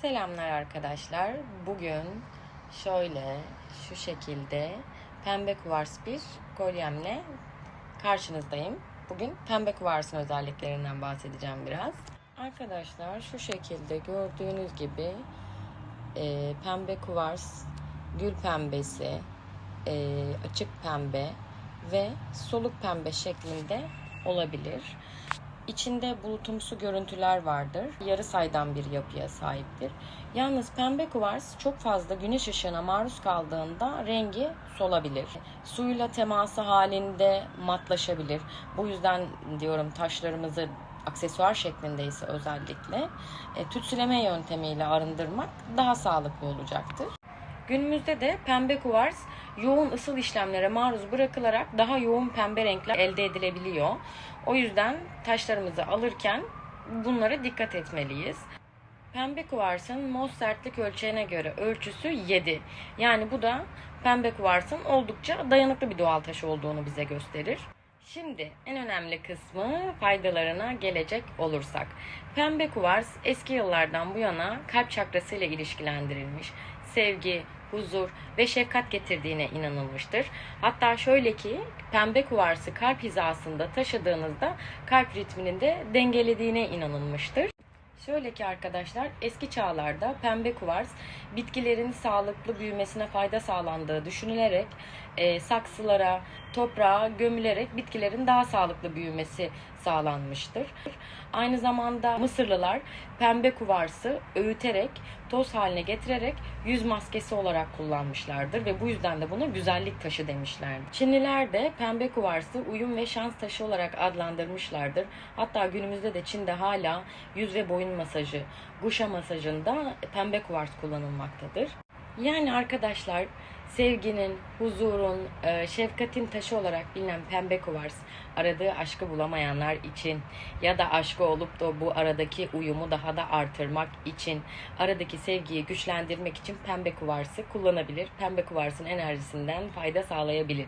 Selamlar arkadaşlar. Bugün şöyle şu şekilde pembe kuvars bir kolyemle karşınızdayım. Bugün pembe kuvarsın özelliklerinden bahsedeceğim biraz. Arkadaşlar şu şekilde gördüğünüz gibi e, pembe kuvars, gül pembesi, e, açık pembe ve soluk pembe şeklinde olabilir. İçinde bulutumsu görüntüler vardır. Yarı saydam bir yapıya sahiptir. Yalnız pembe kuvars çok fazla güneş ışığına maruz kaldığında rengi solabilir. Suyla teması halinde matlaşabilir. Bu yüzden diyorum taşlarımızı aksesuar şeklindeyse özellikle e, tütsüleme yöntemiyle arındırmak daha sağlıklı olacaktır. Günümüzde de pembe kuvars yoğun ısıl işlemlere maruz bırakılarak daha yoğun pembe renkler elde edilebiliyor. O yüzden taşlarımızı alırken bunlara dikkat etmeliyiz. Pembe kuvarsın mos sertlik ölçeğine göre ölçüsü 7. Yani bu da pembe kuvarsın oldukça dayanıklı bir doğal taş olduğunu bize gösterir. Şimdi en önemli kısmı faydalarına gelecek olursak. Pembe kuvars eski yıllardan bu yana kalp çakrası ile ilişkilendirilmiş. Sevgi, huzur ve şefkat getirdiğine inanılmıştır. Hatta şöyle ki pembe kuvarsı kalp hizasında taşıdığınızda kalp ritmini de dengelediğine inanılmıştır. Şöyle ki arkadaşlar eski çağlarda pembe kuvars bitkilerin sağlıklı büyümesine fayda sağlandığı düşünülerek e, saksılara, toprağa gömülerek bitkilerin daha sağlıklı büyümesi sağlanmıştır. Aynı zamanda Mısırlılar pembe kuvarsı öğüterek, toz haline getirerek yüz maskesi olarak kullanmışlardır ve bu yüzden de buna güzellik taşı demişlerdir. Çinliler de pembe kuvarsı uyum ve şans taşı olarak adlandırmışlardır. Hatta günümüzde de Çin'de hala yüz ve boyun masajı, guşa masajında pembe kuvars kullanılmaktadır. Yani arkadaşlar sevginin, huzurun, e, şefkatin taşı olarak bilinen pembe kuvars aradığı aşkı bulamayanlar için ya da aşkı olup da bu aradaki uyumu daha da artırmak için aradaki sevgiyi güçlendirmek için pembe kuvarsı kullanabilir. Pembe kuvarsın enerjisinden fayda sağlayabilir.